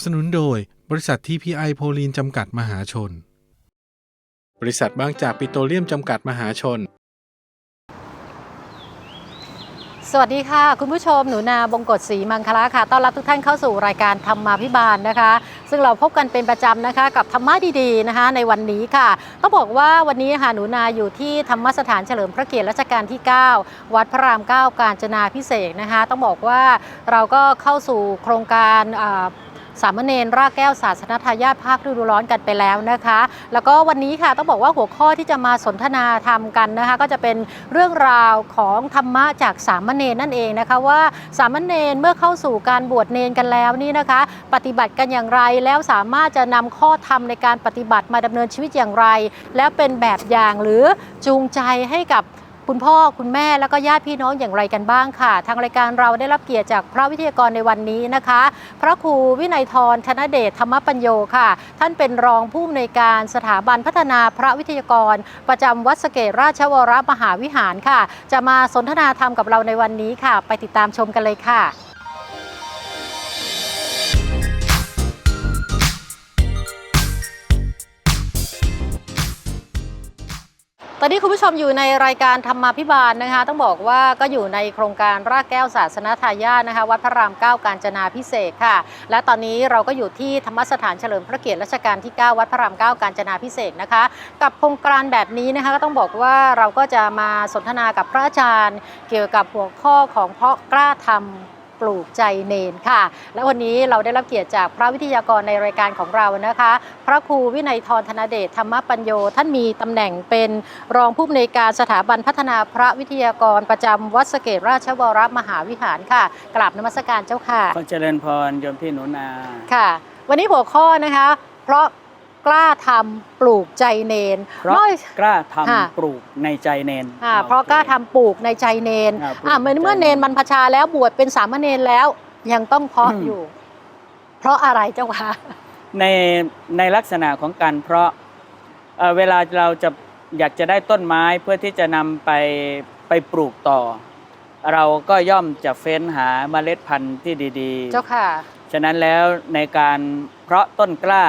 สนับสนุนโดย บริษัททีพีไอโพลีนจำกัดมหาชน บริษัทบางจากปิโตรเลียมจำกัดมหาชน สวัสดีค่ะ คุณผู้ชมหนูนาบงกฎศรีมังคลาค่ะ ต้อนรับทุกท่านเข้าสู่รายการธรรมาพิบาลนะคะ ซึ่งเราพบกันเป็นประจำนะคะกับธรรมะดีๆนะคะ ในวันนี้ค่ะต้องบอกว่าวันนี้ค่ะหนูนาอยู่ที่ธรรมสถานเฉลิมพระเกียรติรัชกาลที่ 9 วัดพระราม 9 กาญจนาพิเศษกนะคะ ต้องบอกว่าเราก็เข้าสู่โครงการอ่า สามเณรรากแก้วศาสนทายาทภาคฤดูร้อนกันไปแล้วนะคะ แล้วก็วันนี้ค่ะต้องบอกว่าหัวข้อที่จะมาสนทนาธรรมกันนะคะ ก็จะเป็นเรื่องราวของธรรมะจากสามเณรนั่นเองนะคะว่าสามเณรเมื่อเข้าสู่การบวชเนรกันแล้วนี่นะคะ ปฏิบัติกันอย่างไรแล้วสามารถจะนำข้อธรรมในการปฏิบัติมาดำเนินชีวิตอย่างไร แล้วเป็นแบบอย่างหรือจูงใจให้กับ คุณพ่อคุณแม่แล้วก็ญาติพี่น้องอย่างไรกันบ้างค่ะ ทางรายการเราได้รับเกียรติจากพระวิทยากรในวันนี้นะคะ พระครูวินัยทรธนเดชธรรมปัญโยค่ะ ท่านเป็นรองผู้อำนวยการสถาบันพัฒนาพระวิทยากร ประจำวัดสเกตราชวรมหาวิหารค่ะ จะมาสนทนาธรรมกับเราในวันนี้ค่ะ ไปติดตามชมกันเลยค่ะ ตอนนี้คุณผู้ชมอยู่ในรายการธรรมาพิบาลนะคะ ต้องบอกว่าก็อยู่ในโครงการรากแก้วศาสนทายาทนะคะ วัดพระราม9กาญจนาพิเศษค่ะ และตอนนี้เราก็อยู่ที่ธรรมสถานเฉลิมพระเกียรติรัชกาลที่ 9 วัดพระราม9กาญจนาพิเศษนะคะ กับโครงการแบบนี้นะคะก็ต้องบอกว่าเราก็จะมาสนทนากับพระอาจารย์ เกี่ยวกับหัวข้อของเพราะกล้าทำ ปลูกใจเนนค่ะ และวันนี้เราได้รับเกียรติจากพระวิทยากรในรายการของเรานะคะ พระครูวินัยทรธนเดชธรรมปัญโย ท่านมีตำแหน่งเป็นรองผู้อำนวยการสถาบันพัฒนาพระวิทยากรประจำวัดสะเกตราชวรมหาวิหารค่ะกราบนมัสการเจ้าค่ะขอเจริญพรโยมพี่หนูนาค่ะ วันนี้หัวข้อนะคะ เพราะ กล้าทำปลูกใจเนนเพราะน้อยกล้าทค่ะำปลูกในใจเนนอ่าโอคเพราะกล้าทำปลูกในใจเนนอ่าปลูกอ่าเมื่อใจเมื่อเนนบรรพชาแล้วบวชเป็นสามเณรแล้วยังต้องเพาะอืมอยู่ เพราะอะไรเจ้าคะในในลักษณะของการเพราะเอ่อเวลาเราจะอยากจะได้ต้นไม้เพื่อที่จะนำไปไปปลูกต่อ เราก็ย่อมจะเฟ้นหาเมล็ดพันธุ์ที่ดีเจ้าค่ะๆฉะนั้นแล้วในการเพราะต้นกล้า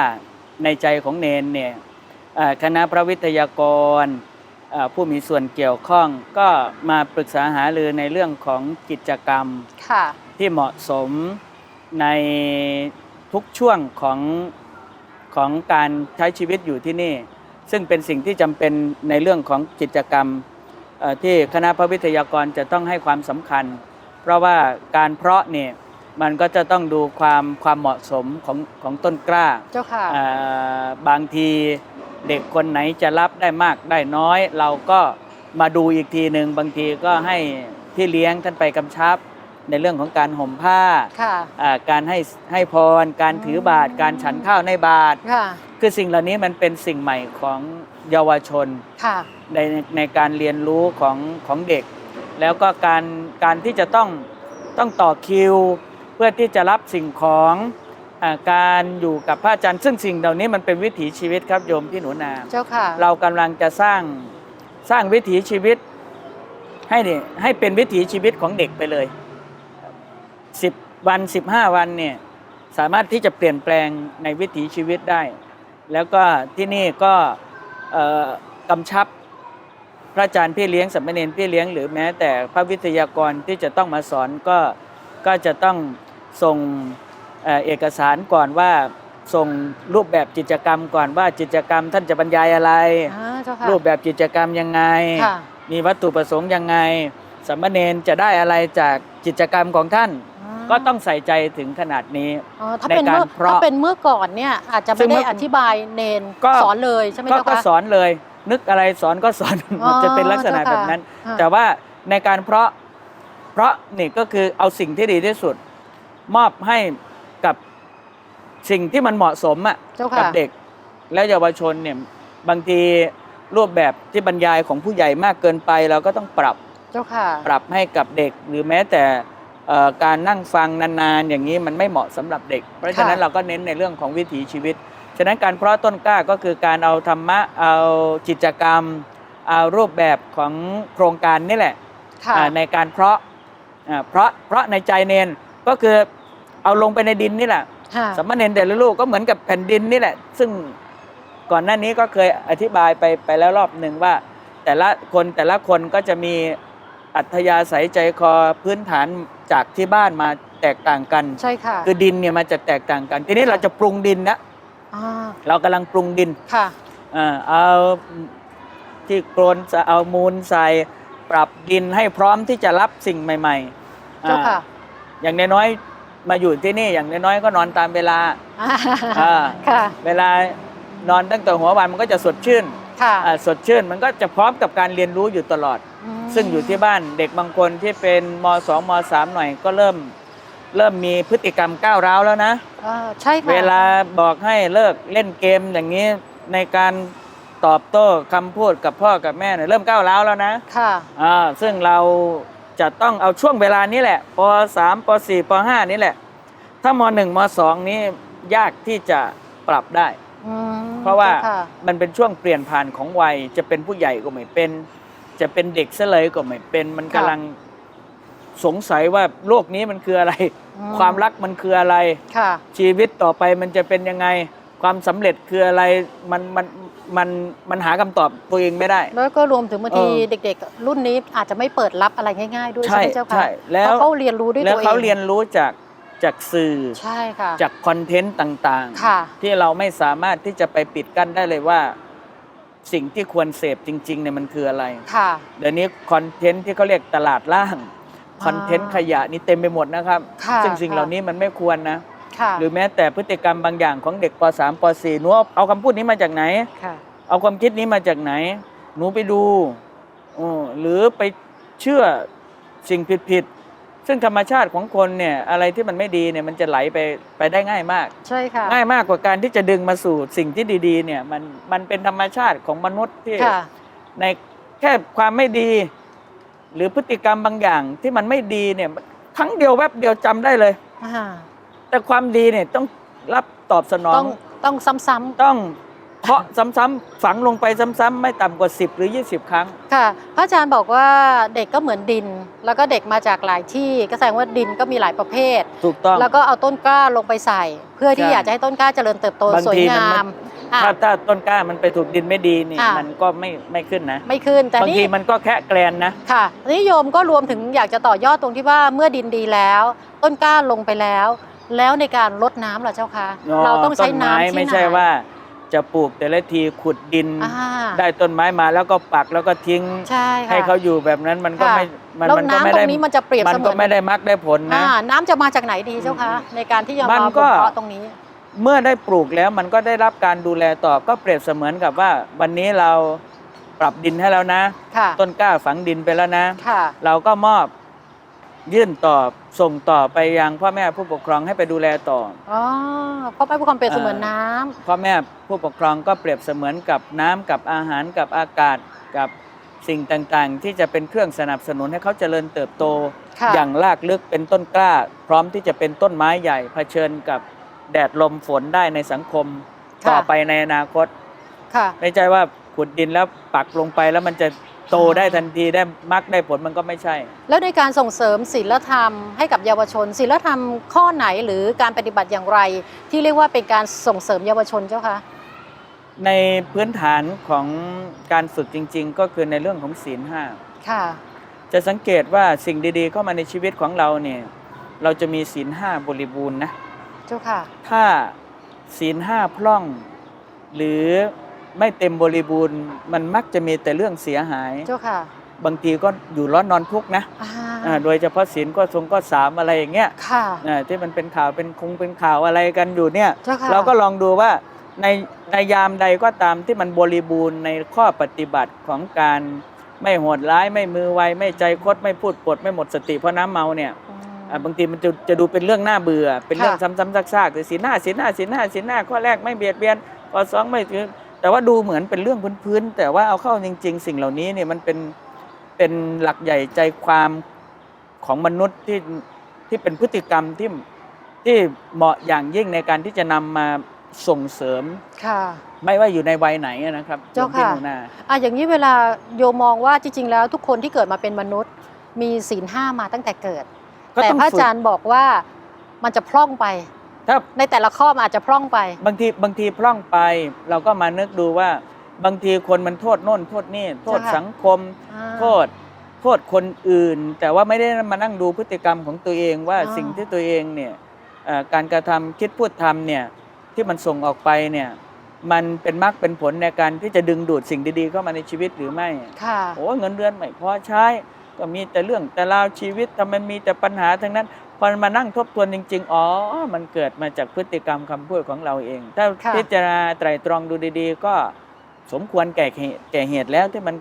ในใจของเนนเนี่ยเอ่อคณะพระวิทยากรเอ่อผู้มีส่วนเกี่ยวข้องก็มาปรึกษาหารือในเรื่องของกิจกรรมค่ะที่เหมาะสมในทุกช่วงของของการใช้ชีวิตอยู่ที่นี่ ซึ่งเป็นสิ่งที่จำเป็นในเรื่องของกิจกรรมเอ่อที่คณะพระวิทยากรจะต้องให้ความสำคัญ เพราะว่าการเพราะเนี่ย มันก็จะต้องดูความความเหมาะสมของของต้นกล้าเจ้าค่ะเอ่อบางทีเด็กคนไหนจะรับได้มากได้น้อย เราก็มาดูอีกทีหนึ่งบางทีก็ให้พี่เลี้ยงท่านไปกำชับ ในเรื่องของการห่มผ้าค่ะอ่าการให้ให้พร การถือบาตรการฉันข้าวในบาตรค่ะคือสิ่งเหล่านี้มันเป็นสิ่งใหม่ของเยาวชน ค่ะ ในในการเรียนรู้ของของเด็ก แล้วก็การการที่จะต้องต้องต่อคิว เพื่อที่จะรับสิ่งของอาการอยู่กับพระอาจารย์ซึ่งสิ่งเหล่านี้มันเป็นวิถีชีวิตครับโยมพี่หนูนาเจ้าค่ะ เรากำลังจะสร้างสร้างวิถีชีวิตให้เนี่ยให้เป็นวิถีชีวิตของเด็กไปเลยสิบวันสิบห้าวันเนี่ยสามารถที่จะเปลี่ยนแปลงในวิถีชีวิตได้ แล้วก็ที่นี่ก็เอ่อกำชับพระอาจารย์พี่เลี้ยงสัมมเนรพี่เลี้ยง หรือแม้แต่พระวิทยากรที่จะต้องมาสอนก็ ก็จะต้องส่งเอ่อเอกสารก่อนว่าส่งรูปแบบกิจกรรมก่อนว่ากิจกรรมท่านจะบรรยายอะไรอ่าเจ้าค่ะรูปแบบกิจกรรมยังไงค่ะมีวัตถุประสงค์ยังไงสามเณรจะได้อะไรจากกิจกรรมของท่าน ก็ต้องใส่ใจถึงขนาดนี้อ๋อถ้าเป็นในการเมื่อเพราะถ้าเป็นเมื่อก่อนเนี่ยอาจจะซึ่ไม่งได้เมื่ออธิบายเนนก็สอนเลยใช่ไหมก็เจ้าก็คะสอนเลย นึกอะไรสอนก็สอนอ๋อจะเป็นลักษณะเจ้าค่ะแบบนั้นอ่าแต่ว่าในการเพราะเพราะนี่ก็คือเอาสิ่งที่ดีที่สุด มอบให้กับสิ่งที่มันเหมาะสมอะเจ้ากัค่ะเด็ก และเยาวชนเนี่ยบางทีรูปแบบที่บรรยายของผู้ใหญ่มากเกินไป เราก็ต้องปรับเจ้าค่ะ ปรับให้กับเด็ก หรือแม้แต่เอ่อการนั่งฟังนานๆ อย่างนี้มันไม่เหมาะสำหรับเด็ก เพราะฉะนั้นค่ะ เราก็เน้นในเรื่องของวิถีชีวิต ฉะนั้นการเพราะต้นกล้าก็คือการเอาธรรมะเอากิจกรรม เอารูปแบบของโครงการนี่แหละ ค่ะ อ่าในการเพราะอ่า เพราะเพราะในใจเนนก็คือเอาลงไปในดินนี่แหละค่ะสามเณรแต่ละลูกก็เหมือนกับแผ่นดินนี่แหละ ซึ่งก่อนหน้านี้ก็เคยอธิบายไปไปแล้วรอบหนึ่งว่า แต่ละคนแต่ละคนก็จะมีอัธยาศัยใจคอพื้นฐานจากที่บ้านมาแตกต่างกันใช่ค่ะคือดินเนี่ยมันจะแตกต่างกัน ทีนี้เราจะปรุงดินนะอ่าเรากำลังปรุงดินค่ะอ่าเอาที่โกรนเอามูลใส่ปรับดินให้พร้อมที่จะรับสิ่งใหม่ ๆ เจ้าค่ะอ่าอย่างน้อยๆมาอยู่ที่นี่อย่างน้อยๆก็นอนตามเวลาอ่าค่ะ เวลานอนตั้งแต่หัววันมันก็จะสดชื่นค่ะอ่าสดชื่นมันก็จะพร้อมกับการเรียนรู้อยู่ตลอดมซึ่งอยู่ที่บ้านเด็กบางคนที่เป็นมสองมสามหน่อยก็เริ่มเริ่มมีพฤติกรรมก้าวร้าวแล้วนะเออใช่ค่ะเวลาบอกให้เลิกเล่นเกมอย่างนี้ในการตอบโต้คำพูดกับพ่อกับแม่เนี่ยเริ่มก้าวร้าวแล้วนะ ค่ะอ่าซึ่งเรา จะต้องเอาช่วงเวลานี้แหละป .3 ป .4 ป .5 นี่แหละ ถ้าม .1 ม .2 นี้ยากที่จะปรับได้ อืมเพราะว่าจ้ค่มันเป็นช่วงเปลี่ยนผ่านของวัย จะเป็นผู้ใหญ่ก็ไม่เป็น จะเป็นเด็กเสยเลยก็ไม่เป็น มันกำลังสงสัยว่าโลกนี้มันคืออะไร อืความรักมันคืออะไร ค่ะ ชีวิตต่อไปมันจะเป็นยังไง ความสำเร็จคืออะไรมันมันมันมันหาคำตอบตัวเองไม่ได้ แล้วก็รวมถึงบางทีเออเด็ก ๆ รุ่นนี้อาจจะไม่เปิดรับอะไรง่าย ๆ ด้วยใช่ไหมเจ้าค่ะใช่แล้วเพราะเขาเรียนรู้ด้วยแล้วตัวเองเขาเรียนรู้จากจากสื่อใช่ค่ะจากคอนเทนต์ต่างค่ะๆที่เราไม่สามารถที่จะไปปิดกั้นได้เลยว่า สิ่งที่ควรเสพจริงๆเนี่ยมันคืออะไรค่ะเดี๋ยวนี้คอนเทนต์ที่เขาเรียกตลาดล่างอ่าคอนเทนต์ขยะนี่เต็มไปหมดนะครับค่ะซึ่งสิ่งค่ะเหล่านี้มันไม่ควรนะ ค่ะ หรือแม้แต่พฤติกรรมบางอย่างของเด็กป .3 ป .4 หนูเอาเอาคำพูดนี้มาจากไหน ค่ะ เอาความคิดนี้มาจากไหน หนูไปดูอ๋อหรือไปเชื่อสิ่งผิดๆ ซึ่งธรรมชาติของคนเนี่ยอะไรที่มันไม่ดีเนี่ยมันจะไหลไปไปได้ง่ายมาก ใช่ค่ะ ง่ายมากกว่าการที่จะดึงมาสู่สิ่งที่ดีๆ เนี่ยมันมันเป็นธรรมชาติของมนุษย์ที่ ค่ะ ในแค่ความไม่ดี หรือพฤติกรรมบางอย่างที่มันไม่ดีเนี่ยครั้งเดียวแวบเดียวจำได้เลย อ่า แต่ความดีเนี่ยต้องรับตอบสนอต้องงต้องซ้ำต้องเคาะซ้ำๆฝังลงไปซ้ำๆไม่ต่ำกว่า 10 หรือ 20 ครั้ง ๆค่ะ พระอาจารย์บอกว่าเด็กก็เหมือนดิน แล้วก็เด็กมาจากหลายที่ก็แสดงว่าดินก็มีหลายประเภท ถูกต้อง แล้วก็เอาต้นกล้าลงไปใส่ เพื่อที่ใช่อยากจะให้ต้นกล้าเจริญเติบโตบางสวยทีมัน งาไม่มอะ ถ้าถ้าต้นกล้ามันไปถูกดินไม่ดีนี่อะ มันก็ไม่ไม่ขึ้นนะ ไม่ขึ้นแต่บางนี่ ทีมันก็แค่แกลนนะ ค่ะนิยมก็รวมถึงอยากจะต่อยอดตรงที่ว่าเมื่อดินดีแล้ว ต้นกล้าลงไปแล้ว แล้วในการลดน้ำเหรอเจ้าคะเราต้องใช้น้ำต้ไม้ที่ไม่ไหนใช่ว่า จะปลูกแต่ละทีขุดดินอ่าได้ต้นไม้มาแล้วก็ปักแล้วก็ทิ้งใช่ค่ะให้เขาอยู่แบบนั้นมันก็ค่ะไม่มันแล้วมันก็น้ำไม่ตรได้งนี้มันจะเปรียบมัเสนมืก็อนไม่ได้มักได้ผลนะอ่าน้ำจะมาจากไหนดีเจ้าคะในการที่จะมันมาก็บ่มเพาะตรงนี้ เมื่อได้ปลูกแล้วมันก็ได้รับการดูแลต่อก็เปรียบเสมือนกับว่า วันนี้เราปรับดินให้แล้วนะค่ะต้นกล้าฝังดินไปแล้วนะค่ะเราก็มอบ ยื่นต่อส่งต่อไปยังพ่อแม่ผู้ปกครองให้ไปดูแลต่ออ๋อเพราะไปผู้ความเปรียบเสมือนน้ำพ่อแม่ผู้ปกครองก็เปรียบเสมือนกับน้ำกับอาหารกับอากาศกับสิ่งต่างๆ ที่จะเป็นเครื่องสนับสนุนให้เขาเจริญเติบโต ค่ะอย่างลากลึกเป็นต้นกล้า พร้อมที่จะเป็นต้นไม้ใหญ่เผชิญกับแดดลมฝนได้ในสังคม ค่ะ ต่อไปในอนาคต ค่ะ ไม่ใช่ว่าขุดดินแล้วปักลงไปแล้วมันจะ โตได้ทันทีได้มักได้ผลมันก็ไม่ใช่ แล้วในการส่งเสริมศีลธรรมให้กับเยาวชนศีลธรรมข้อไหนหรือการปฏิบัติอย่างไร ที่เรียกว่าเป็นการส่งเสริมเยาวชนเจ้าคะในพื้นฐานของการฝึกจริง ๆ ก็คือในเรื่องของศีลห้าค่ะ จะสังเกตว่าสิ่งดีๆเข้ามาในชีวิตของเราเนี่ยเราจะมีศีลห้าบริบูรณ์นะเจ้าค่ะ ถ้าศีลห้าพร่อง หรือ ไม่เต็มบริบูรณ์ มันมักจะมีแต่เรื่องเสียหาย เจ้าค่ะ บางทีก็อยู่ร้อนนอนทุกข์นะอ่าอ่าโดยเฉพาะศีลก็ทรงก็สามอะไรอย่างเงี้ยค่ะ อ่าที่มันเป็นข่าวเป็นคงเป็นข่าวอะไรกันอยู่เนี่ย เจ้าค่ะเราก็ลองดูว่าในในยามใดก็ตามที่มันบริบูรณ์ในข้อปฏิบัติของการไม่โหดร้ายไม่มือไวไม่ใจคดไม่พูดปดไม่หมดสติเพราะน้ำเมาเนี่ยอืม อ่าบางทีมันจะจะดูเป็นเรื่องน่าเบื่อ เป็นเรื่องค่ะ ซ้ำๆซากๆแต่สีหน้าสีหน้าสีหน้าสีหน้าข้อแรกไม่เบียดเบียนข้อสองไม่ถือ แต่ว่าดูเหมือนเป็นเรื่องพื้นๆแต่ว่าเอาเข้าจริง ๆ สิ่งเหล่านี้เนี่ยมันเป็นเป็นหลักใหญ่ใจความของมนุษย์ที่ที่เป็นพฤติกรรมที่ที่เหมาะอย่างยิ่งในการที่จะนำมาส่งเสริมค่ะไม่ว่าอยู่ในวัยไหนอะนะครับเจ้าโยมพี่ค่ะหนูนาอะอย่างนี้เวลาโยมมองว่าจริง ๆ แล้วทุกคนที่เกิดมาเป็นมนุษย์ มีศีลห้ามาตั้งแต่เกิดก็แต่ต้องพระฝึอากจารย์บอกว่ามันจะพร่องไป ถ้าในแต่ละข้อมันอาจจะพร่องไป บางทีบางทีพร่องไป เราก็มานึกดูว่า บางทีคนมันโทษโน่นโทษนี่โทษใช่ค่ะสังคมอ่าโทษโทษคนอื่น แต่ว่าไม่ได้มานั่งดูพฤติกรรมของตัวเองว่าอ่าสิ่งที่ตัวเองเนี่ยเอ่อการกระทำคิดพูดทำเนี่ยที่มันส่งออกไปเนี่ยมันเป็นมรรคเป็นผลในการที่จะดึงดูดสิ่งดีๆเข้ามาในชีวิตหรือไม่ค่ะโอ้เงินเดือนไม่พอใช้ ก็มีแต่เรื่องแต่ราวชีวิตทำไมมีแต่ปัญหาทั้งนั้นพ อมานั่งทบทวนจริง ๆ อ๋อ มันเกิดมาจากพฤติกรรมคำพูดของเราเอง ถ้าค่ะพิจารณาไตรตรองดูดี ๆ ก็สมควรแก่เหตุแก่เหตุแล้วที่มัน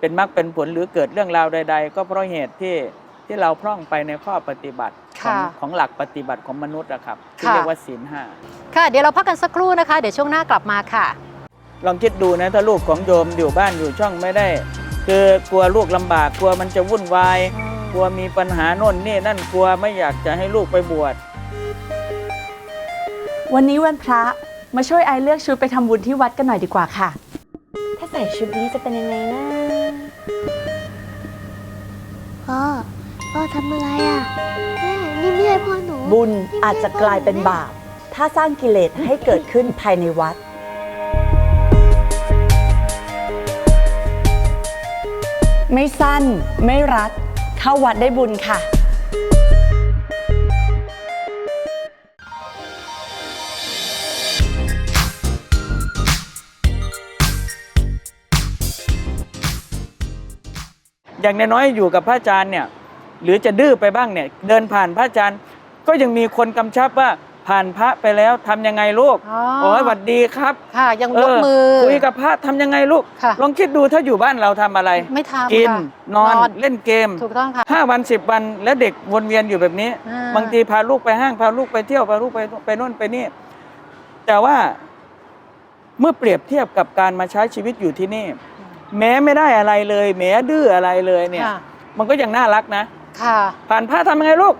เป็นมรรคเป็นผลหรือเกิดเรื่องราวใด ๆ ก็เพราะเหตุที่ที่เราพร่องไปในข้อปฏิบัติของค่ะของหลักปฏิบัติของมนุษย์อะครับที่ค่ะเรียกว่าศีลห้าค่ะ เดี๋ยวเราพักกันสักครู่นะคะ เดี๋ยวช่วงหน้ากลับมาค่ะ ลองคิดดูนะถ้าลูกของโยมอยู่บ้านอยู่ช่องไม่ได้ คือกลัวลูกลำบากกลัวมันจะวุ่นวาย กลัวมีปัญหาโน่นนี่นั่นกลัวไม่อยากจะให้ลูกไปบวชวันนี้วันพระมาช่วยไอเลือกชุดไปทำบุญที่วัดกันหน่อยดีกว่าค่ะ ถ้าใส่ชุดนี้จะเป็นยังไงนะพ่อพ่อทำอะไรอะแม่นี่ไม่ใช่พ่อหนูบุญอาจจะกลายเป็นบาป ถ้าสร้างกิเลสให้เกิดขึ้นภายในวัด ไม่สั้น ไม่รัด เข้าวัดได้บุญค่ะอย่างน้อยๆอยู่กับพระอาจารย์เนี่ยหรือจะดื้อไปบ้างเนี่ยเดินผ่านพระอาจารย์ ก็ยังมีคนกำชับว่า ผ่านพระไปแล้วทำยังไงลูกอ๋อโอ้ยหวัดดีครับค่ะ ยังเยกมือคุยกับพระทำยังไงลูก ค่ะ ลองคิดดูถ้าอยู่บ้านเราทำอะไร ไม่ทำกินค่ะ นอนเล่นเกมถูกต้องค่ะห้าวันสิบวันแล้วเด็กวนเวียนอยู่แบบนี้ อ่าบางทีพาลูกไปห้างพาลูกไปเที่ยวพาลูกไปไปโน่นไปนี่ แต่ว่าเมื่อเปรียบเทียบกับการมาใช้ชีวิตอยู่ที่นี่ แม้ไม่ได้อะไรเลยแม้ดื้ออะไรเลยเนี่ย ค่ะมันก็ยังน่ารักนะ ค่ะ ผ่านพระทำยังไงลูก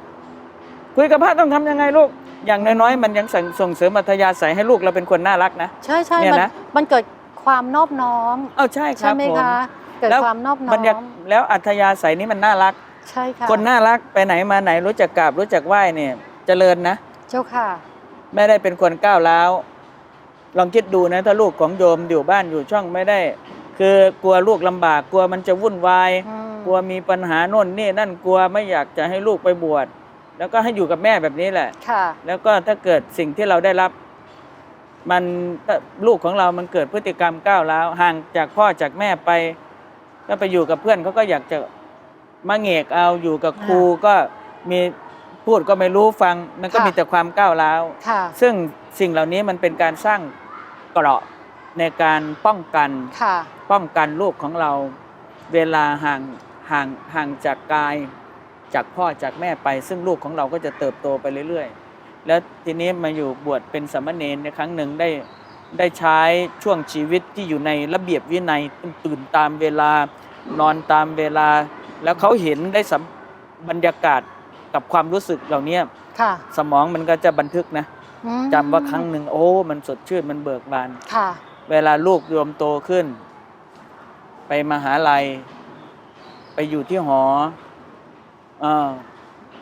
คุยกับพระต้องทำยังไงลูก อย่างน้อยๆ มันยังส่งส่งเสริมอัธยาศัยให้ลูกเราเป็นคนน่ารักนะ ใช่ใช่เนี่ยมันนะ มันเกิดความนอบน้อม เอ้าใช่คใช่รับไหมผม คะ เกิดแล้ว ความนอบน้อมันมยังแล้วอัธยาศัยนี้มันน่ารัก ใช่ค่ะคนน่ารักไปไหนมาไหนรู้จักกราบรู้จักไหว้เนี่ย เจริญนะ เจ้าค่ะ ไม่ได้เป็นคนก้าวร้าว ลองคิดดูนะ ถ้าลูกของโยมอยู่บ้านอยู่ช่องไม่ได้ คือกลัวลูกลำบากกลัวมันจะวุ่นวาย อืมกลัวมีปัญหาโน่นนี่นั่นกลัวไม่อยากจะให้ลูกไปบวช แล้วก็ให้อยู่กับแม่แบบนี้แหละ ค่ะ แล้วก็ถ้าเกิดสิ่งที่เราได้รับ มันถ้าลูกของเรามันเกิดพฤติกรรมก้าวร้าวห่างจากพ่อจากแม่ไป ก็ไปอยู่กับเพื่อนเขาก็อยากจะมาเหงกเอาอยู่กับครูก็มีพูดก็ไม่รู้ฟัง มันก็ค่ะ มีแต่ความก้าวร้าว ค่ะ ซึ่งสิ่งเหล่านี้มันเป็นการสร้างเกราะในการป้องกัน ค่ะ ป้องกันลูกของเรา เวลาห่างห่างห่างจากกาย จากพ่อจากแม่ไป ซึ่งลูกของเราก็จะเติบโตไปเรื่อยๆ แล้วทีนี้มาอยู่บวชเป็นสามเณรในครั้งหนึ่งได้ได้ใช้ช่วงชีวิตที่อยู่ในระเบียบวินัยตื่นตามเวลานอนตามเวลา แล้วเขาเห็นได้สัมบรรยากาศกับความรู้สึกเหล่านี้ค่ะสมองมันก็จะบันทึกนะอืมจำว่าครั้งหนึ่งโอ้ มันสดชื่นมันเบิกบานค่ะ เวลาลูกโยมโตขึ้น ไปมหาลัย ไปอยู่ที่หอเออ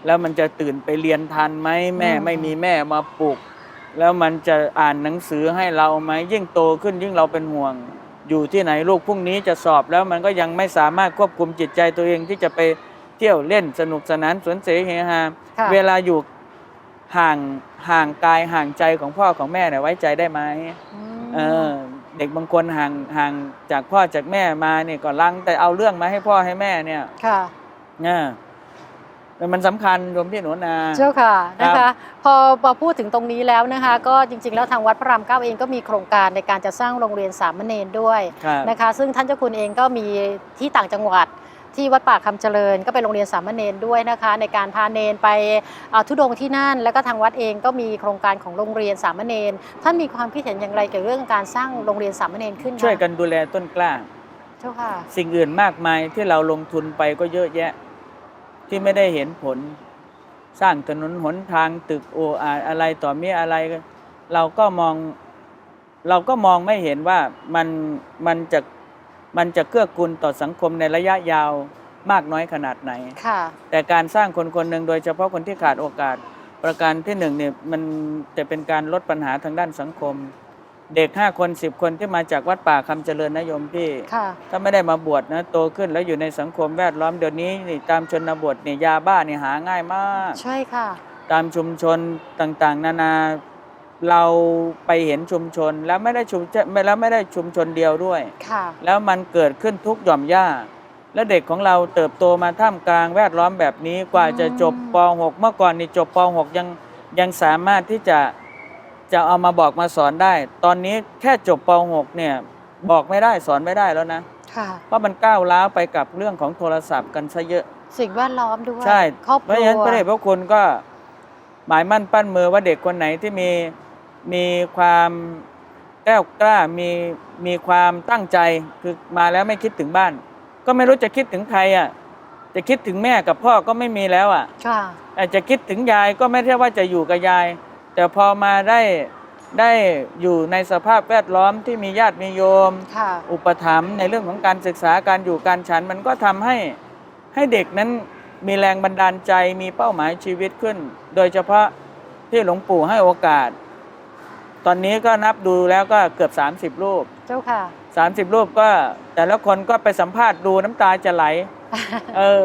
แล้วมันจะตื่นไปเรียนทันไหมแม่อืม ไม่มีแม่มาปลุก แล้วมันจะอ่านหนังสือให้เราไหมยิ่งโตขึ้นยิ่งเราเป็นห่วง อยู่ที่ไหนลูกพรุ่งนี้จะสอบแล้วมันก็ยังไม่สามารถควบคุมจิตใจตัวเองที่จะไปเที่ยวเล่นสนุกสนานสวนเสเฮฮาค่ะ เวลาอยู่ห่างห่างกายห่างใจของพ่อของแม่เนี่ยไว้ใจได้ไหม มเออเด็กบางคนห่างห่างจากพ่อจากแม่มาเนี่ยก็ลังแต่เอาเรื่องมาให้พ่อให้แม่เนี่ยค่ะเนี่ย มันสำคัญรวมที่หนูนาเจ้าค่ะครันะบคะพอมาพูดถึงตรงนี้แล้วนะคะ ก็จริงๆ แล้วทางวัดพระรามเก้าเองก็มีโครงการในการจะสร้างโรงเรียนสามเณรด้วยครับนะคะ ซึ่งท่านเจ้าคุณเองก็มีที่ต่างจังหวัดที่วัดป่าคำเจริญก็เป็นโรงเรียนสามเณรด้วยนะคะ ในการพาเนรไปเอ่อทุดงค์ที่นั่น แล้วก็ทางวัดเองก็มีโครงการของโรงเรียนสามเณรท่านมีความคิดเห็นอย่างไรเกี่ยวกับเรื่องการสร้างโรงเรียนสามเณรขึ้นคะช่วยกันดูแลต้นกล้าเจ้าค่ะ สิ่งอื่นมากมายที่เราลงทุนไปก็เยอะแยะ ที่ไม่ได้เห็นผล สร้างถนนหนทางตึกโออาอะไรต่อมีอะไรก็เราก็มองเราก็มองไม่เห็นว่ามันมันจะมันจะเกื้อกูลต่อสังคมในระยะยาวมากน้อยขนาดไหนค่ะแต่การสร้างคนคนหนึ่งโดยเฉพาะคนที่ขาดโอกาส ประการที่หนึ่งเนี่ยมันจะเป็นการลดปัญหาทางด้านสังคม เด็กห้าคนสิบคนที่มาจากวัดป่าคำเจริญนโยมพี่ ค่ะ ถ้าไม่ได้มาบวชนะโตขึ้นแล้วอยู่ในสังคมแวดล้อมเดี๋ยวนี้นี่ตามชนบทเนี่ยยาบ้านี่หาง่ายมาก ใช่ค่ะ ตามชุมชนต่างๆ นานาเราไปเห็นชุมชนแล้วไม่ได้ชุมแล้วไม่ได้ชุมชนเดียวด้วย ค่ะ แล้วมันเกิดขึ้นทุกหย่อมย่าและเด็กของเราเติบโตมาท่ามกลางแวดล้อมแบบนี้กว่าจะจบป .6 เมื่อก่อนนี่จบป .6 ยังยังสามารถที่จะ จะเอามาบอกมาสอนได้ ตอนนี้แค่จบป .6 เนี่ยบอกไม่ได้สอนไม่ได้แล้วนะค่ะเพราะมันก้าวล้าวไปกับเรื่องของโทรศัพท์กันซะเยอะ สิ่งแวดล้อมด้วยใช่ครอบคเพรัราะฉะนั้นพระเดชวพระคุณก็หมายมั่นปั้นมือว่าเด็กคนไหนที่มีมีความแกล้วกล้ามีมีความตั้งใจคือมาแล้วไม่คิดถึงบ้าน ก็ไม่รู้จะคิดถึงใครอะจะคิดถึงแม่กับพ่อก็ไม่มีแล้วอะค่ะอาจจะคิดถึงยายก็ไม่ใช่ว่าจะอยู่กับยาย แต่พอมาได้ได้อยู่ในสภาพแวดล้อมที่มีญาติมีโยม ค่ะอุปถัมภ์ในเรื่องของการศึกษาการอยู่การฉันมันก็ทำให้ให้เด็กนั้นมีแรงบันดาลใจมีเป้าหมายชีวิตขึ้น โดยเฉพาะที่หลวงปู่ให้โอกาส ตอนนี้ก็นับดูแล้วก็เกือบ 30 รูป เจ้าค่ะ 30 รูปก็แต่ละคนก็ไปสัมภาษณ์ดูน้ำตาจะไหล เออ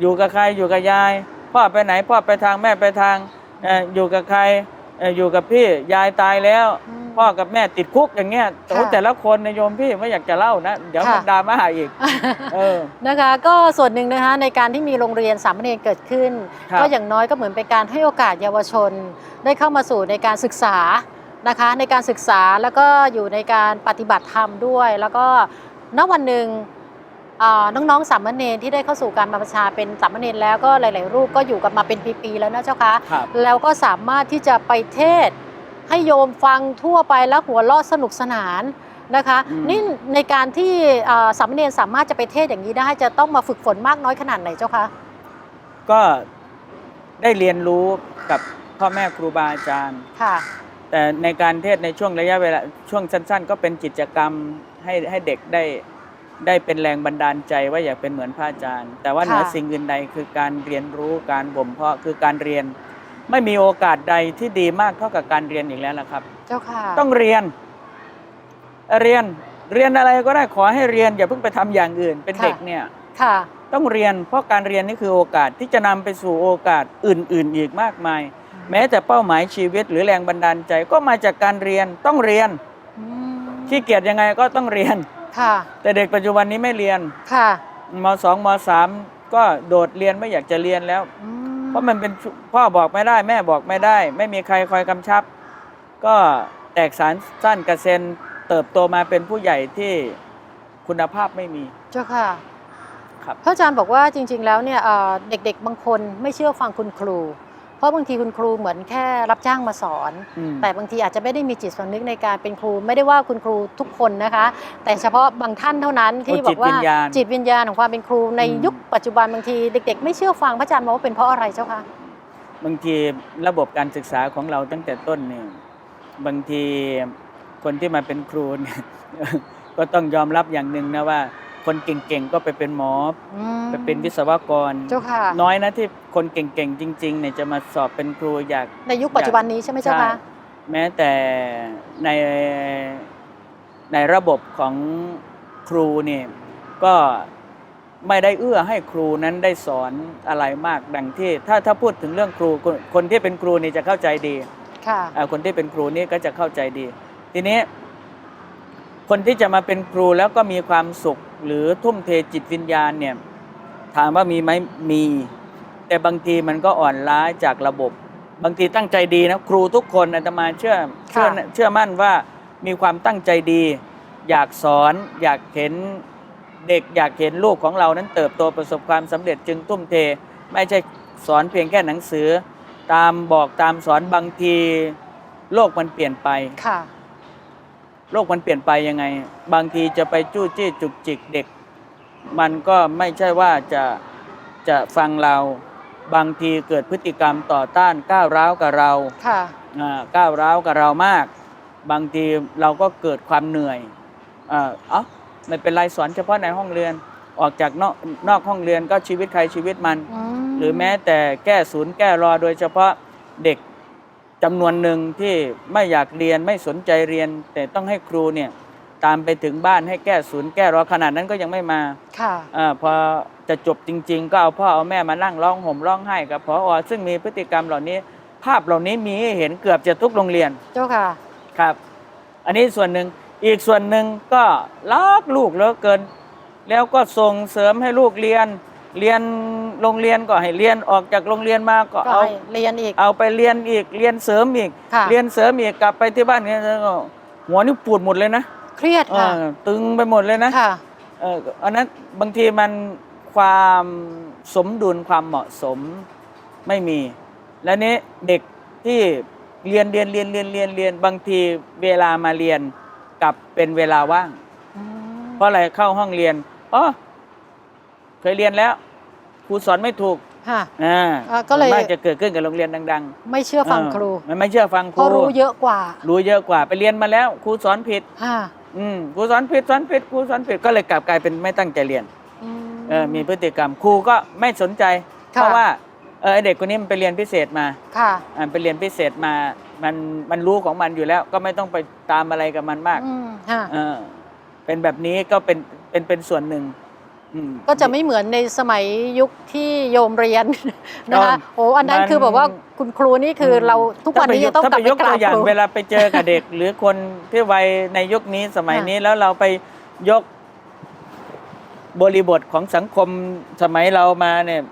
อยู่กับใครอยู่กับยาย พ่อไปไหนพ่อไปทางแม่ไปทางเอออยู่กับใคร เอออยู่กับพี่ยายตายแล้ว อืม พ่อกับแม่ติดคุกอย่างเงี้ยแต่ว่าค่ะแต่ละคนในะโยมพี่ไม่อยากจะเล่านะ เดี๋ยวค่ะ มันดราม่าอีก เออ นะคะก็ส่วนหนึ่งนะคะในการที่มีโรงเรียนสามเณรเกิดขึ้น ครับก็อย่างน้อยก็เหมือนเป็นการให้โอกาสเยาวชน ได้เข้ามาสู่ในการศึกษานะคะในการศึกษาแล้วก็อยู่ในการปฏิบัติธรรมด้วย แล้วก็ณวันหนึ่งอ่า น้องๆสามเณรที่ได้เข้าสู่การบรรพชาเป็นสามเณรแล้วก็หลาย ๆ รูปก็อยู่กันมาเป็นปีๆแล้วนะเจ้าคะครับแล้วก็สามารถที่จะไปเทศน์ให้โยมฟังทั่วไปแล้วหัวเราะสนุกสนานนะคะอืมนี่ในการที่อ่าสามเณรสามารถจะไปเทศน์อย่างนี้ได้จะต้องมาฝึกฝนมากน้อยขนาดไหนเจ้าคะก็ได้เรียนรู้กับพ่อแม่ครูบาอาจารย์ค่ะ แต่ในการเทศน์ในช่วงระยะเวลาช่วงสั้น ๆ ก็เป็นกิจกรรมให้ให้เด็กได้ ได้เป็นแรงบันดาลใจว่าอยากเป็นเหมือนพระอาจารย์ แต่ว่าค่ะเหนือสิ่งอื่นใดคือการเรียนรู้การบ่มเพาะคือการเรียน ไม่มีโอกาสใดที่ดีมากเท่ากับการเรียนอีกแล้วนะครับ เจ้าค่ะ ต้องเรียน เรียนเรียนอะไรก็ได้ขอให้เรียนอย่าเพิ่งไปทำอย่างอื่น เป็นค่ะเด็กเนี่ยค่ะ ต้องเรียนเพราะการเรียนนี่คือโอกาสที่จะนำไปสู่โอกาสอื่น ๆ อีกมากมาย แม้แต่เป้าหมายชีวิตหรือแรงบันดาลใจก็มาจากการเรียนต้องเรียนอืมขี้เกียจยังไงก็ต้องเรียน ค่ะ แต่เด็กปัจจุบันนี้ไม่เรียนค่ะมสองมสามก็โดดเรียนไม่อยากจะเรียนแล้ว อืเพราะมันเป็นพ่อบอกไม่ได้ แม่บอกไม่ได้ ไม่มีใครคอยกำชับ ก็แตกสารสั้นกระเซ็นเติบโตมาเป็นผู้ใหญ่ที่คุณภาพไม่มี เจ้าค่ะครับ พระอาจารย์บอกว่าจริง ๆ แล้วเนี่ยเอ่อเด็กๆ บางคนไม่เชื่อฟังคุณครู เพราะบางทีคุณครูเหมือนแค่รับจ้างมาสอนอืมแต่บางทีอาจจะไม่ได้มีจิตสำนึกในการเป็นครู ไม่ได้ว่าคุณครูทุกคนนะคะ แต่เฉพาะบางท่านเท่านั้นที่โอ้บอกว่าจิตวิญญาณจิตวิญญาณของความเป็นครูในอืมยุคปัจจุบันบางทีเด็ก ๆ ไม่เชื่อฟังพระอาจารย์มองว่าเป็นเพราะอะไรเจ้าคะบางทีระบบการศึกษาของเราตั้งแต่ต้นเนี่ยบางทีคนที่มาเป็นครูเนี่ยก็ต้องยอมรับอย่างหนึ่งนะว่า คนเก่งๆก็ไปเป็นหมออืมไปเป็นวิศวกร เจ้าค่ะ น้อยนะที่คนเก่งๆจริงๆเนี่ยจะมาสอบเป็นครูอยาก ในยุคปัจจุบันนี้ใช่ไหมเจ้าคะแม้แต่ในในระบบของครูเนี่ยก็ไม่ได้เอื้อให้ครูนั้นได้สอนอะไรมากดังที่ ถ้าถ้าพูดถึงเรื่องครูคนคนที่เป็นครูนี่จะเข้าใจดีค่ะอ่าคนที่เป็นครูนี่ก็จะเข้าใจดี ทีนี้คนที่จะมาเป็นครูแล้วก็มีความสุข หรือทุ่มเทจิตวิญญาณเนี่ยถามว่ามีไหมมี แต่บางทีมันก็อ่อนล้าจากระบบ บางทีตั้งใจดีนะครูทุกคนอาตมาเชื่อเชื่อค่ะเชื่อมั่นว่ามีความตั้งใจดี อยากสอนอยากเห็นเด็กอยากเห็นลูกของเรานั้นเติบโตประสบความสำเร็จจึงทุ่มเท ไม่ใช่สอนเพียงแค่หนังสือ ตามบอกตามสอนบางที โลกมันเปลี่ยนไปค่ะ โลกมันเปลี่ยนไปยังไง บางทีจะไปจู้จี้จุกจิกเด็ก มันก็ไม่ใช่ว่าจะจะฟังเรา บางทีเกิดพฤติกรรมต่อต้านก้าวร้าวกับเราค่ะอ่าก้าวร้าวกับเรามาก บางทีเราก็เกิดความเหนื่อยอ่าเอ้าไม่เป็นไรสอนเฉพาะในห้องเรียนออกจากนอกนอกห้องเรียนก็ชีวิตใครชีวิตมัน อืมหรือแม้แต่แก้ศูนย์แก้รอโดยเฉพาะเด็ก จำนวนหนึ่งที่ไม่อยากเรียนไม่สนใจเรียน แต่ต้องให้ครูเนี่ยตามไปถึงบ้านให้แก้ศูนย์แก้รอขนาดนั้นก็ยังไม่มาค่ะอาพอจะจบจริง ๆ ก็เอาพ่อเอาแม่มานั่งร้องห่มร้องไห้กับพออซึ่งมีพฤติกรรมเหล่านี้ ภาพเหล่านี้มีให้เห็นเกือบจะทุกโรงเรียนเจ้าค่ะครับ อันนี้ส่วนหนึ่งอีกส่วนหนึ่งก็รักลูกเหลือเกิน แล้วก็ส่งเสริมให้ลูกเรียน เรียนโรงเรียนก็ให้เรียนออกจากโรงเรียนมาก็ก็เอาให้เรียนอีก เอาไปเรียนอีกเรียนเสริมอีก ค่ะ เรียนเสริมอีกกลับไปที่บ้านเนี่ยก็หัวนี่ปวดหมดเลยนะเครียดเอค่ะอตึงไปหมดเลยนะค่ะ เอออันนั้นบางทีมันความสมดุลความเหมาะสมไม่มี และนี้เด็กที่เรียนเรียนเรียนเรียนเรียนเรียนบางทีเวลามาเรียนกลับเป็นเวลาว่างอืมเพราะอะไรเข้าห้องเรียนอ๋อเคยเรียนแล้ว ครูสอนไม่ถูกค่ะ อ่าอ่าก็เลย ส่วนมากจะเกิดขึ้นกับโรงเรียนดังไม่เชื่อๆฟังเออครูมันไม่เชื่อฟังคเพราะรูรู้เยอะกว่ารู้เยอะกว่าไปเรียนมาแล้วครูสอนผิด ค่ะอืมครูสอนผิดสอนผิดครูสอนผิดก็เลยกลับกลายเป็นไม่ตั้งใจเรียนอืมเออมีพฤติกรรมครูก็ไม่สนใจ ค่ะ เพราะว่าเออไอ้เด็กคนนี้มันไปเรียนพิเศษมาค่ะอ่าไปเรียนพิเศษมา มันมันรู้ของมันอยู่แล้ว ก็ไม่ต้องไปตามอะไรกับมันมากอืมค่ะ เออเป็นแบบนี้ก็เป็นเป็นเป็นส่วนหนึ่งอืม ก็จะไม่เหมือนในสมัยยุคที่โยมเรียนนะคะก็โอ้อันนั้นมันคือแบบว่าคุณครูนี่คืออมเราทุกวันนี้ถ้ายังต้องกลับไปไปยกกราตับวอย่าคงรูเวลาไปเจอกับเด็ก หรือคนที่วัยในยุคนี้สมัยค่ะนี้แล้วเราไปยกบริบทของสังคมสมัยเรามาเนี่ย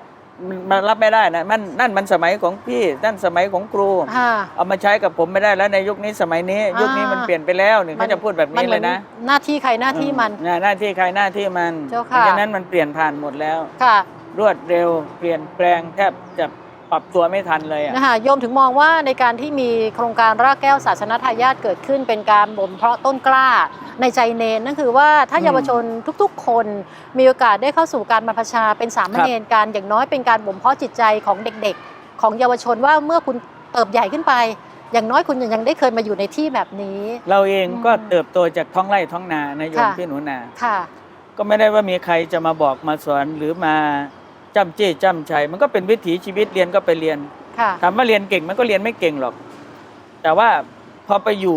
มันมันรับไม่ได้นะมันนั่นมันสมัยของพี่นั่นสมัยของครูค่ะเอามาใช้กับผมไม่ได้แล้วในยุคนี้สมัยนี้ อ่ายุ ยุคนี้มันเปลี่ยนไปแล้วเนี่ยเขาจะพูดแบบมันี้เหเลมือยนะหน้าที่ใครหน้าที่มัน อืหน้าที่ใครหน้าที่มันเจ้าเพค่ะ ราะฉะนั้นมันเปลี่ยนผ่านหมดแล้ว ค่ะ รวดเร็วเปลี่ยนแปลงแทบจะ ปรับตัวไม่ทันเลยอะนะคะโยมถึงมองว่าในการที่มีโครงการรากแก้วศาสนทายาทเกิดขึ้น เป็นการบ่มเพาะต้นกล้าในใจเนนนั่นคือว่าถ้าอืมเยาวชนทุกๆ คนมีโอกาสได้เข้าสู่การบรรพชาเป็นสามเณรการอย่างน้อยเป็นการบ่มเพาะจิตใจของเด็กๆ ของเยาวชนว่าเมื่อคุณเติบใหญ่ขึ้นไป อย่างน้อยคุณยังได้เคยมาอยู่ในที่แบบนี้ เราเองก็อืมเติบโตจากท้องไร่ท้องนานะโยมค่ะพี่หนูนาค่ะก็ไม่ได้ว่ามีใครจะมาบอกมาสอนหรือมา จ้ำเจ้จ้ำชัยมันก็เป็นวิถีชีวิตเรียนก็ไปเรียนค่ะ ถามว่าเรียนเก่งมันก็เรียนไม่เก่งหรอก แต่ว่าพอไปอยู่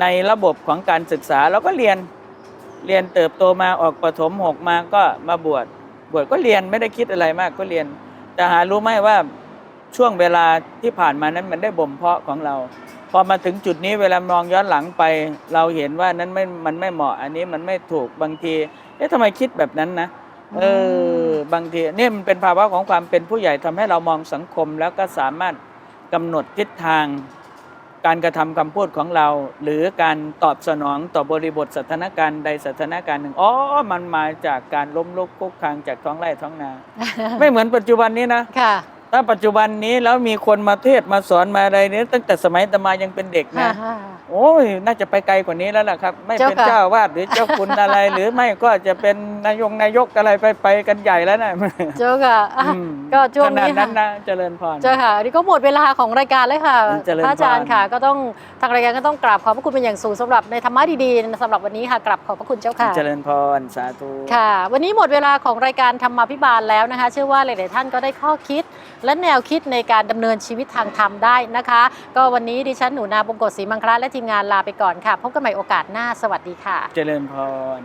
ในระบบของการศึกษาเราก็เรียนเรียนเติบโตมาออกประถมหกมาก็มาบวชบวชก็เรียนไม่ได้คิดอะไรมากก็เรียน แต่หารู้ไหมว่าช่วงเวลาที่ผ่านมานั้นมันได้บ่มเพาะของเรา พอมาถึงจุดนี้เวลามองย้อนหลังไป เราเห็นว่านั้นไม่มันไม่เหมาะอันนี้มันไม่ถูกบางทีเอ๊ะทำไมคิดแบบนั้นนะ เออบางทีเนี่ยมันเป็นภาวะของความเป็นผู้ใหญ่ทำให้เรามองสังคมแล้วก็สามารถกำหนดทิศทาง การกระทำคำพูดของเรา หรือการตอบสนองต่อบริบทสถานการณ์ใดสถานการณ์หนึ่งอ๋อมันมาจากการล้มลุกคลุกคลานจากท้องไร่ท้องนา ไม่เหมือนปัจจุบันนี้นะค่ะถ้าปัจจุบันนี้แล้วมีคนมาเทศน์มาสอนมาอะไรเนี่ยตั้งแต่สมัยตมายังเป็นเด็กนะ โอ้ยน่าจะไปไกลกว่านี้แล้วล่ะครับ ไม่เป็นเจ้าค่ะ เจ้าวาดหรือเจ้าคุณอะไร หรือไม่ก็จะเป็นนายงนายกอะไรไปไปกันใหญ่แล้วนะเจ้าค่ะอะ อืมก็ช่วงขนาดนี้นั้ค่ะนนะเจริญพร เจ้าค่ะอันนี้ก็หมดเวลาของรายการเลยค่ะเจริญพร พระอาจารย์ค่ะ ก็ต้องทางรายการก็ต้องกราบขอบพระคุณเป็นอย่างสูงสำหรับในธรรมะดีๆสำหรับวันนี้ค่ะกราบขอบพระคุณเจ้าค่ะ เจริญพรสาธุ ค่ะ วันนี้หมดเวลาของรายการธรรมาภิบาลแล้วนะคะ เชื่อว่าหลาย ๆ ท่านก็ได้ข้อคิด และแนวคิดในการดำเนินชีวิตทางธรรมได้นะคะ ก็วันนี้ดิฉันหนูนาบงกฎศรีมังคลาและทีมงานลาไปก่อนค่ะ พบกันใหม่โอกาสหน้าสวัสดีค่ะ เจริญพร